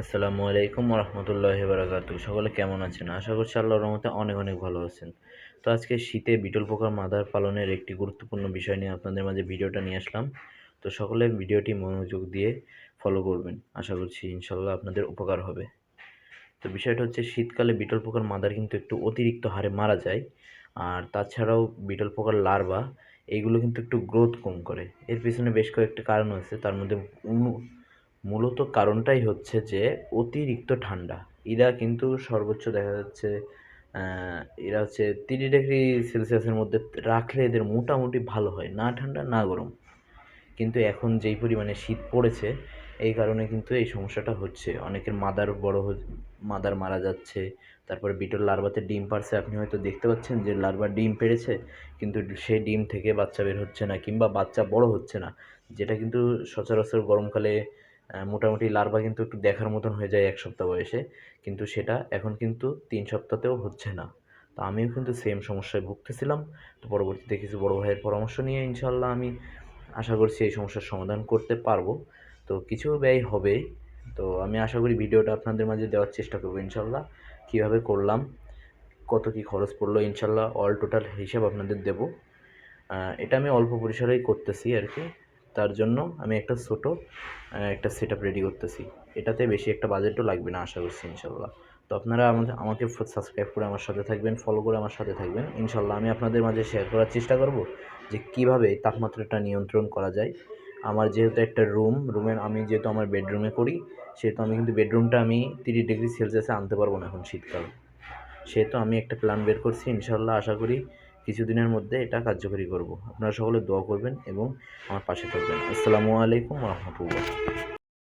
আসসালামু আলাইকুম রহমতুল্লাহ বারাকাতু সকলে কেমন আছেন? আশা করছি আল্লাহর রহমতে অনেক অনেক ভালো আছেন। তো আজকে শীতে বিটল পোকার মাদার পালনের একটি গুরুত্বপূর্ণ বিষয় নিয়ে আপনাদের মাঝে ভিডিওটা নিয়ে আসলাম। তো সকলে ভিডিওটি মনোযোগ দিয়ে ফলো করবেন। আশা করছি ইনশাল্লাহ আপনাদের উপকার হবে। তো বিষয়টা হচ্ছে, শীতকালে বিটল পোকার মাদার কিন্তু একটু অতিরিক্ত হারে মারা যায়। আর তাছাড়াও বিটল পোকার লার্ভা, এইগুলো কিন্তু একটু গ্রোথ কম করে। এর পিছনে বেশ কয়েকটি কারণ আছে। তার মধ্যে মূলত কারণটাই হচ্ছে যে অতিরিক্ত ঠান্ডা। এরা কিন্তু সর্বোচ্চ দেখা যাচ্ছে এরা হচ্ছে তিরিশ ডিগ্রি সেলসিয়াসের মধ্যে রাখলে এদের মোটামুটি ভালো হয়, না ঠান্ডা, না গরম। কিন্তু এখন যেই পরিমাণে শীত পড়েছে, এই কারণে কিন্তু এই সমস্যাটা হচ্ছে। অনেকের মাদার বড় মাদার মারা যাচ্ছে, তারপরে বিটল লার্ভাতে ডিম পারছে। আপনি হয়তো দেখতে পাচ্ছেন যে লার্ভা ডিম পেড়েছে, কিন্তু সেই ডিম থেকে বাচ্চা বের হচ্ছে না, কিংবা বাচ্চা বড় হচ্ছে না, যেটা কিন্তু সচরাচর গরমকালে মোটামুটি লার্ভা কিন্তু একটু দেখার মতন হয়ে যায় এক সপ্তাহ বয়সে, কিন্তু সেটা এখন কিন্তু তিন সপ্তাহতেও হচ্ছে না। তো আমিও কিন্তু সেম সমস্যায় ভুগতেছিলাম। তো পরবর্তীতে কিছু বড় ভাইয়ের পরামর্শ নিয়ে ইনশাল্লাহ আমি আশা করছি এই সমস্যার সমাধান করতে পারব। তো কিছু ব্যয় হবেই তো আমি আশা করি ভিডিওটা আপনাদের মাঝে দেওয়ার চেষ্টা করব ইনশাল্লাহ কীভাবে করলাম, কত কী খরচ পড়ল ইনশাল্লাহ অল টোটাল হিসাব আপনাদের দেবো। এটা আমি অল্প পরিসরেই করতেছি আর কি। তার জন্য আমি একটা ছোটো একটা সেট আপ রেডি করতেছি। এটাতে বেশি একটা বাজেটও লাগবে না, আশা করছি, ইনশাল্লাহ। তো আপনারা আমাদের, আমাকে সাবস্ক্রাইব করে আমার সাথে থাকবেন ফলো করে আমার সাথে থাকবেন। ইনশাল্লাহ আমি আপনাদের মাঝে শেয়ার করার চেষ্টা করব যে কীভাবে তাপমাত্রাটা নিয়ন্ত্রণ করা যায়। আমার যেহেতু একটা রুম রুমের আমি যেহেতু আমার বেডরুমে করি, সেহেতু আমি কিন্তু বেডরুমটা আমি তিরিশ ডিগ্রি সেলসিয়াসে আনতে পারব না এখন শীতকাল। সেহেতু আমি একটা প্ল্যান বের করছি, ইনশাল্লাহ, আশা করি কিছুদিনের মধ্যে এটা কার্যকরী করব। আপনারা সকলে দোয়া করবেন এবং আমার পাশে থাকবেন। আসসালামু আলাইকুম রহমতুল্লাহ।